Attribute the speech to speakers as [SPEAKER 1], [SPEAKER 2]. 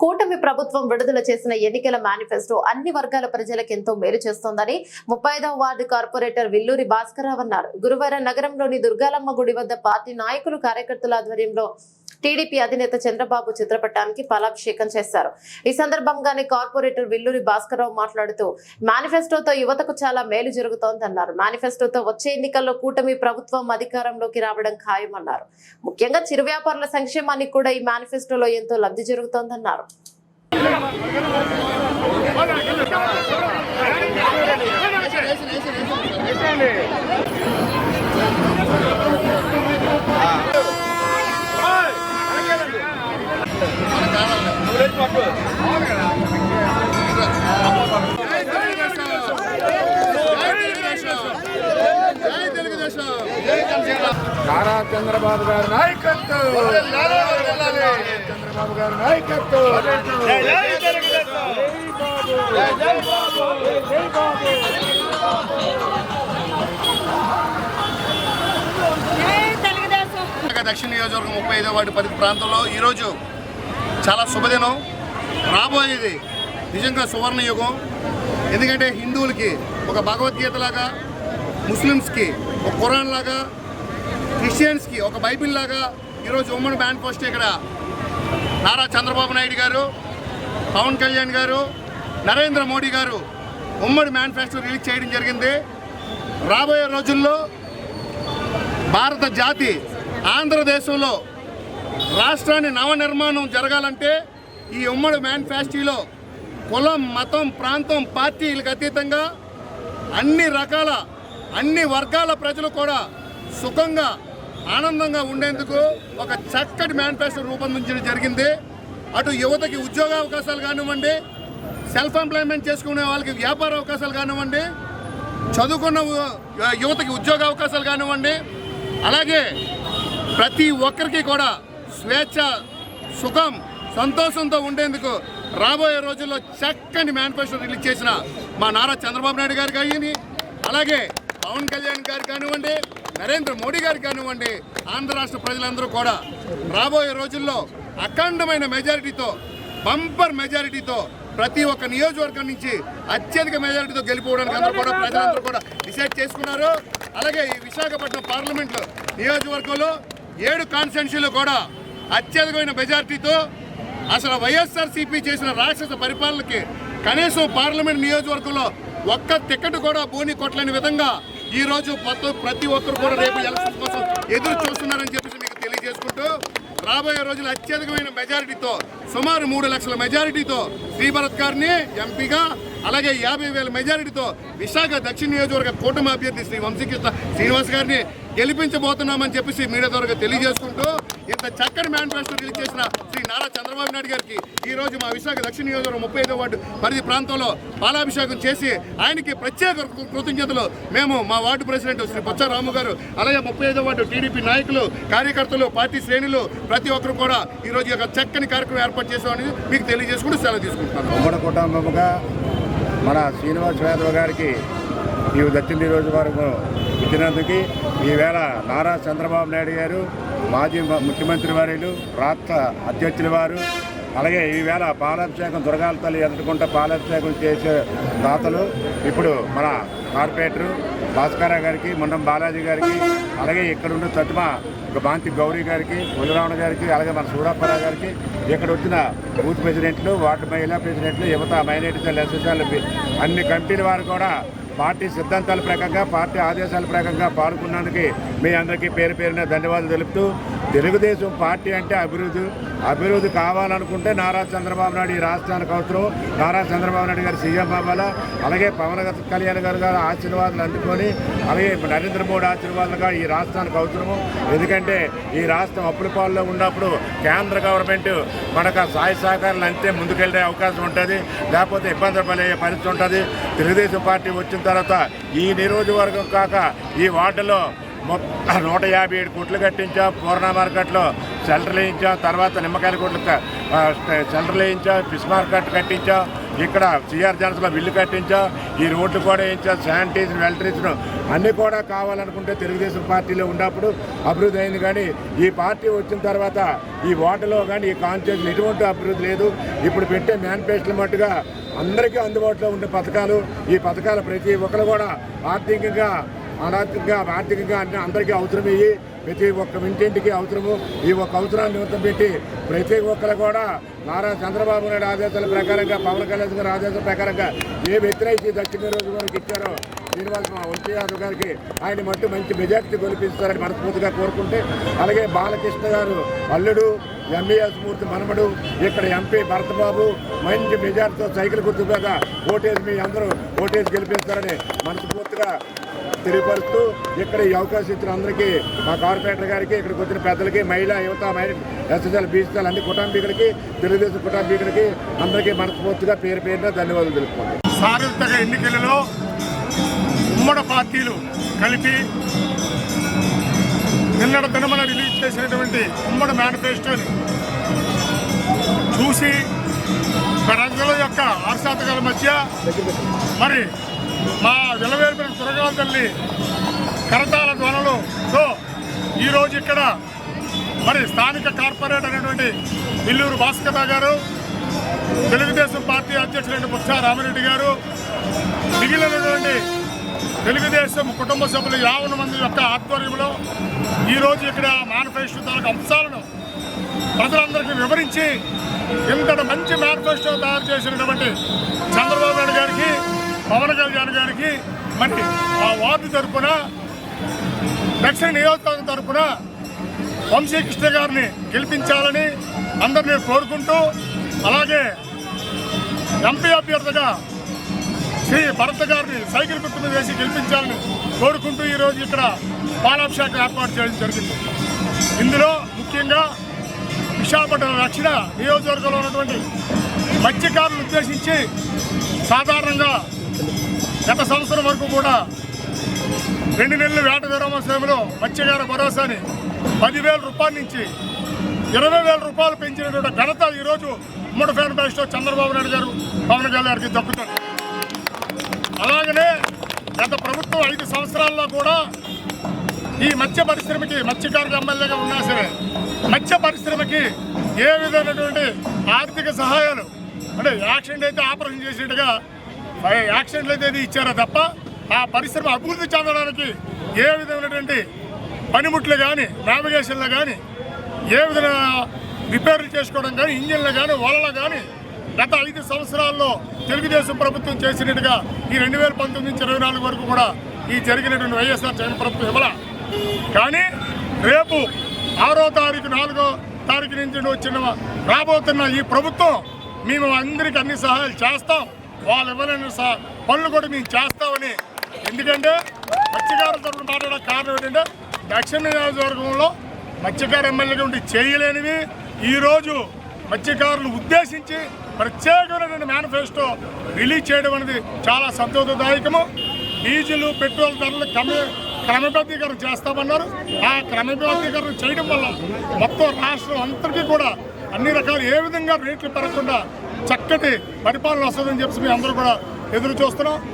[SPEAKER 1] కూటమి ప్రభుత్వం విడుదల చేసిన ఎన్నికల మేనిఫెస్టో అన్ని వర్గాల ప్రజలకు ఎంతో మేలు చేస్తోందని ముప్పై వార్డు కార్పొరేటర్ విల్లూరి భాస్కరరావు అన్నారు. గురువారం నగరంలోని దుర్గాలమ్మ గుడి వద్ద పార్టీ నాయకులు కార్యకర్తల ఆధ్వర్యంలో టీడీపీ అధినేత చంద్రబాబు చిత్రపటానికి ఫలాభిషేకం చేశారు. ఈ సందర్భంగానే కార్పొరేటర్ విల్లూరి భాస్కరరావు మాట్లాడుతూ మేనిఫెస్టోతో యువతకు చాలా మేలు జరుగుతోందన్నారు. మేనిఫెస్టోతో వచ్చే ఎన్నికల్లో కూటమి ప్రభుత్వం అధికారంలోకి రావడం ఖాయమన్నారు. ముఖ్యంగా చిరు వ్యాపారుల సంక్షేమానికి కూడా ఈ మేనిఫెస్టోలో ఎంతో లబ్ధి జరుగుతోందన్నారు.
[SPEAKER 2] నారా చంద్రబాబు గారి నాయకత్వం. చంద్రబాబు గారి నాయకత్వం.
[SPEAKER 3] దక్షిణ నియోజకవర్గం ముప్పై ఐదో వాటి పరిధి ప్రాంతంలో ఈరోజు చాలా శుభదినం. రాబోయేది నిజంగా సువర్ణ యుగం. ఎందుకంటే హిందువులకి ఒక భగవద్గీత లాగా ముస్లిమ్స్కి ఒక ఖురాన్ లాగా క్రిస్టియన్స్కి ఒక బైబిల్ లాగా ఈరోజు ఉమ్మడి బ్యాండ్ పోస్ట్ ఇక్కడ నారా చంద్రబాబు నాయుడు గారు పవన్ కళ్యాణ్ గారు నరేంద్ర మోడీ గారు ఉమ్మడి మేనిఫెస్టో రిలీజ్ చేయడం జరిగింది. రాబోయే రోజుల్లో భారత జాతి ఆంధ్రదేశంలో రాష్ట్రాన్ని నవనిర్మాణం జరగాలంటే ఈ ఉమ్మడి మేనిఫెస్టోలో కులం మతం ప్రాంతం పార్టీలకు అతీతంగా అన్ని రకాల అన్ని వర్గాల ప్రజలు కూడా సుఖంగా ఆనందంగా ఉండేందుకు ఒక చక్కటి మేనిఫెస్టో రూపొందించడం జరిగింది. అటు యువతకి ఉద్యోగ అవకాశాలు కానివ్వండి సెల్ఫ్ ఎంప్లాయ్మెంట్ చేసుకునే వాళ్ళకి వ్యాపార అవకాశాలు కానివ్వండి చదువుకున్న యువతకి ఉద్యోగ అవకాశాలు కానివ్వండి అలాగే ప్రతి ఒక్కరికి కూడా స్వేచ్ఛ సుఖం సంతోషంతో ఉండేందుకు రాబోయే రోజుల్లో చక్కని మేనిఫెస్టో రిలీజ్ చేసిన మా నారా చంద్రబాబు నాయుడు గారు కానీ అలాగే పవన్ కళ్యాణ్ గారు కానివ్వండి నరేంద్ర మోడీ గారు కానివ్వండి ఆంధ్ర రాష్ట్ర ప్రజలందరూ కూడా. రాబోయే రోజుల్లో అఖండమైన మెజారిటీతో బంపర్ మెజారిటీతో ప్రతి ఒక్క నియోజకవర్గం నుంచి అత్యధిక మెజారిటీతో గెలిపోవడానికి అందరూ కూడా ప్రజలందరూ కూడా డిసైడ్ చేసుకున్నారు. అలాగే ఈ విశాఖపట్నం పార్లమెంట్ నియోజకవర్గంలో ఏడు కాన్స్టిట్యున్సీలు కూడా అత్యధికమైన మెజారిటీతో అసలు వైఎస్ఆర్సీపీ చేసిన రాక్షస పరిపాలనకి కనీసం పార్లమెంట్ నియోజకవర్గంలో ఒక్క టికెట్ కూడా బోని కొట్టలేని విధంగా ఈ రోజు మొత్తం ప్రతి ఒక్కరు కూడా రేపు ఎలక్షన్ కోసం ఎదురు చూస్తున్నారని చెప్పేసి మీకు తెలియజేసుకుంటూ రాబోయే రోజులు అత్యధికమైన మెజారిటీతో సుమారు మూడు లక్షల మెజారిటీతో శ్రీభరత్ గారిని ఎంపీగా అలాగే యాభై వేల మెజారిటీతో విశాఖ దక్షిణ నియోజకవర్గ కూటమి అభ్యర్థి శ్రీ వంశీకృష్ణ శ్రీనివాస్ గారిని గెలిపించబోతున్నామని చెప్పేసి మీడియా ద్వారా తెలియజేసుకుంటూ ఇంత చక్కటి మేనిఫెస్టో రిలీజ్ చేసిన శ్రీ నారా చంద్రబాబు నాయుడు గారికి ఈ రోజు మా విశాఖ దక్షిణ నియోజకవర్గం ముప్పై ఐదో వార్డు పరిధి ప్రాంతంలో పాలాభిషేకం చేసి ఆయనకి ప్రత్యేక కృతజ్ఞతలు. మేము మా వార్డు ప్రెసిడెంట్ శ్రీ బొచ్చారాము గారు అలాగే ముప్పై ఐదో వార్డు టీడీపీ నాయకులు కార్యకర్తలు పార్టీ శ్రేణులు ప్రతి ఒక్కరు కూడా ఈరోజు ఒక యొక్క చక్కని కార్యక్రమం ఏర్పాటు చేసామని మీకు తెలియజేసుకుంటూ సెలవు తీసుకుంటున్నాను.
[SPEAKER 2] ఉమ్మడి కుటుంబముగా మన శ్రీనివాస్ యాదవ్ గారికి ఈ దక్షిణ నియోజకవర్గం ఇచ్చినందుకు ఈవేళ నారా చంద్రబాబు నాయుడు గారు మాజీ ముఖ్యమంత్రి వారిలు రాష్ట్ర అధ్యక్షుల వారు అలాగే ఈవేళ పాలాభిషేకం దుర్గాల తల్లి ఎదుర్కొంటే పాలాభిషేకం చేసే దాతలు ఇప్పుడు మన కార్పొరేటరు భాస్కర గారికి ముండం బాలాజీ గారికి అలాగే ఇక్కడ ఉన్న తత్మ ఒక బాంతి గౌరీ గారికి ఉదరావణ గారికి అలాగే మన సూడాపరా గారికి ఇక్కడ వచ్చిన బూత్ ప్రెసిడెంట్లు వార్డు మహిళా ప్రెసిడెంట్లు యువత మైనార్టీ సెల్ ఎస్ఎస్ఎల్ అన్ని కమిటీల వారు కూడా పార్టీ సిద్ధాంతాల ప్రకారంగా పార్టీ ఆదేశాల ప్రకారంగా పాల్గొన్నందుకు మీ అందరికీ పేరు పేరున ధన్యవాదాలు తెలుపుతూ తెలుగుదేశం పార్టీ అంటే అభివృద్ధి అభివృద్ధి కావాలనుకుంటే నారా చంద్రబాబు నాయుడు ఈ రాష్ట్రానికి అవసరం. నారా చంద్రబాబు నాయుడు గారు సీఎం అవ్వాలా? అలాగే పవన్ కళ్యాణ్ గారు గారు ఆశీర్వాదాలు అందుకొని అలాగే నరేంద్ర మోడీ ఆశీర్వాదాలుగా ఈ రాష్ట్రానికి అవసరము. ఎందుకంటే ఈ రాష్ట్రం అప్పులపాల్లో ఉన్నప్పుడు కేంద్ర గవర్నమెంట్ మనకు ఆ సాయ సహకారాలు అంతే ముందుకెళ్ళే అవకాశం ఉంటుంది. లేకపోతే ఇబ్బంది పడే పరిస్థితి ఉంటుంది. తెలుగుదేశం పార్టీ వచ్చిన తర్వాత ఈ నియోజకవర్గం కాక ఈ వార్డులో మొ- నూట యాభై ఏడు కోట్లు కట్టించాం పూర్ణ మార్కెట్లో సెంటర్లు వేయించాం తర్వాత నిమ్మకాయల కోట్లు సెల్టర్లు వేయించాం ఫిష్ మార్కెట్ కట్టించాం ఇక్కడ సిఆర్ జనస్లో బిల్లు కట్టించాం ఈ రోడ్లు కూడా వేయించాం శానిటైజర్ వెల్టరేషన్ అన్నీ కూడా కావాలనుకుంటే తెలుగుదేశం పార్టీలో ఉన్నప్పుడు అభివృద్ధి అయింది కానీ ఈ పార్టీ వచ్చిన తర్వాత ఈ ఓటలో కానీ ఈ కాన్స్టిట్యూషన్ ఎటువంటి అభివృద్ధి లేదు. ఇప్పుడు పెట్టే మేనిఫెస్టోలు మట్టుగా అందరికీ అందుబాటులో ఉండే పథకాలు ఈ పథకాలు ప్రతి ఒక్కరు కూడా ఆర్థికంగా అనార్థికంగా ఆర్థికంగా అన్ని అందరికీ అవసరమయ్యి ప్రతి ఒక్క ఇంటింటికి అవసరము. ఈ ఒక్క అవసరాన్ని నిమిత్తం పెట్టి ప్రతి ఒక్కరు కూడా నారా చంద్రబాబు నాయుడు ఆదేశాల ప్రకారంగా పవన్ కళ్యాణ్ గారి ఆదేశాల ప్రకారంగా ఏ వ్యతిరేకి దక్షిణ రోజు వరకు ఇచ్చారో శ్రీనివాస వంశీ యాదవ్ గారికి ఆయన మట్టు మంచి మెజార్టీ గొలిపిస్తారని మనస్ఫూర్తిగా కోరుకుంటే అలాగే బాలకృష్ణ గారు అల్లుడు ఎంఈఎస్ మూర్తి మనమడు ఇక్కడ ఎంపీ భరతబాబు మంచి మెజార్టీతో సైకిల్ గుర్తు మీద ఓటేసి మీ అందరూ ఓటేసి గెలిపిస్తారని మనస్ఫూర్తిగా తెలియపరుస్తూ ఇక్కడ ఈ అవకాశం ఇచ్చిన అందరికీ మా కార్పొరేటర్ గారికి ఇక్కడికి వచ్చిన పెద్దలకి మహిళా యువత మహిళ ఎస్ఎస్ఎల్ బీసీఎల్ అన్ని కుటుంబీకులకి తెలుగుదేశం కుటుంబీకులకి అందరికీ మనస్ఫూర్తిగా పేరు పేరున ధన్యవాదాలు తెలుపుకోండి
[SPEAKER 4] సార్వత్రిక ఎన్నికలలో ఉమ్మడి పార్టీలు కలిపి నిన్నటి దినమన రిలీజ్ చేసినటువంటి ఉమ్మడి మేనిఫెస్టోని చూసి ప్రజల యొక్క ఆశాతకాల మధ్య మరి మా విలవేల్పిన సురగాల తల్లి కరతాల ధ్వనులతో ఈరోజు ఇక్కడ మరి స్థానిక కార్పొరేటర్ అయినటువంటి ఇల్లూరు భాస్కర్ గారు తెలుగుదేశం పార్టీ అధ్యక్షులైన బుచ్చా రామిరెడ్డి గారు మిగిలినటువంటి తెలుగుదేశం కుటుంబ సభ్యులు యావన మంది యొక్క ఆధ్వర్యంలో ఈరోజు ఇక్కడ మేనిఫెస్టో తాలూకు అంశాలను ప్రజలందరికీ వివరించి ఇంతటి మంచి మేనిఫెస్టో తయారు చేసినటువంటి చంద్రబాబు నాయుడు గారికి పవన్ కళ్యాణ్ గారికి మరి ఆ వార్డు తరపున దక్షిణ నియోజకవర్గం తరపున వంశీకృష్ణ గారిని గెలిపించాలని అందరినీ కోరుకుంటూ అలాగే ఎంపీ అభ్యర్థిగా శ్రీ భరత్ గారిని సైకిల్ గుర్తు వేసి గెలిపించాలని కోరుకుంటూ ఈరోజు ఇక్కడ పాలాభిషేకం ఏర్పాటు చేయడం జరిగింది. ఇందులో ముఖ్యంగా విశాఖపట్నం రక్షణ నియోజకవర్గంలో ఉన్నటువంటి మత్స్యకారులు ఉద్దేశించి సాధారణంగా గత సంవత్సరం వరకు కూడా రెండు నెలల వేట విరామ సమయంలో మత్స్యకార భరోసాని పదివేల రూపాయల నుంచి ఇరవై వేల రూపాయలు పెంచినటువంటి ఘనత ఈరోజు ఉమ్మడి ఫ్యాన్ బ్యాస్లో చంద్రబాబు నాయుడు గారు పవన్ కళ్యాణ్ గారికి దక్కుతుంది. అలాగనే గత ప్రభుత్వం ఐదు సంవత్సరాల్లో కూడా ఈ మత్స్య పరిశ్రమకి మత్స్యకారుల ఎమ్మెల్యేగా ఉన్నా సరే మత్స్య పరిశ్రమకి ఏ విధమైనటువంటి ఆర్థిక సహాయాలు అంటే యాక్సిడెంట్ అయితే ఆపరేషన్ చేసేట్టుగా యాక్సిడెంట్లు అయితే ఇచ్చారో తప్ప ఆ పరిశ్రమ అభివృద్ధి చెందడానికి ఏ విధమైనటువంటి పనిముట్లు కానీ నావిగేషన్లు కానీ ఏ విధంగా రిపేర్లు చేసుకోవడం కానీ ఇంజిన్లు కానీ వలలు కానీ గత ఐదు సంవత్సరాల్లో తెలుగుదేశం ప్రభుత్వం చేసినట్టుగా ఈ రెండు వేల పంతొమ్మిది నుంచి ఇరవై నాలుగు వరకు కూడా ఈ జరిగినటువంటి వైఎస్ఆర్ జగన్ ప్రభుత్వం ఇవ్వాల. కానీ రేపు ఆరో తారీఖు నాలుగో తారీఖు నుంచి వచ్చిన రాబోతున్న ఈ ప్రభుత్వం మేము అందరికీ అన్ని సహాయాలు చేస్తాం. వాళ్ళు ఇవ్వలేని సార్ పనులు కూడా మేము చేస్తామని. ఎందుకంటే మత్స్యకారుల తరఫున మాట్లాడే కారణం ఏంటంటే దక్షిణ నియోజకవర్గంలో మత్స్యకార ఎమ్మెల్యేగా ఉండి చేయలేనివి ఈరోజు మత్స్యకారులు ఉద్దేశించి ప్రత్యేకమైన మేనిఫెస్టో రిలీజ్ చేయడం అనేది చాలా సంతోషదాయకము. డీజిల్ పెట్రోల్ ధరలు క్రమ క్రమబద్ధీకరణ చేస్తామన్నారు. ఆ క్రమబద్ధీకరణ చేయడం వల్ల మొత్తం రాష్ట్రం అంతటికీ కూడా అన్ని రకాలు ఏ విధంగా రేట్లు పెరగకుండా చక్కటి పరిపాలన వస్తుందని చెప్పి మేము అందరూ కూడా ఎదురు చూస్తున్నాం.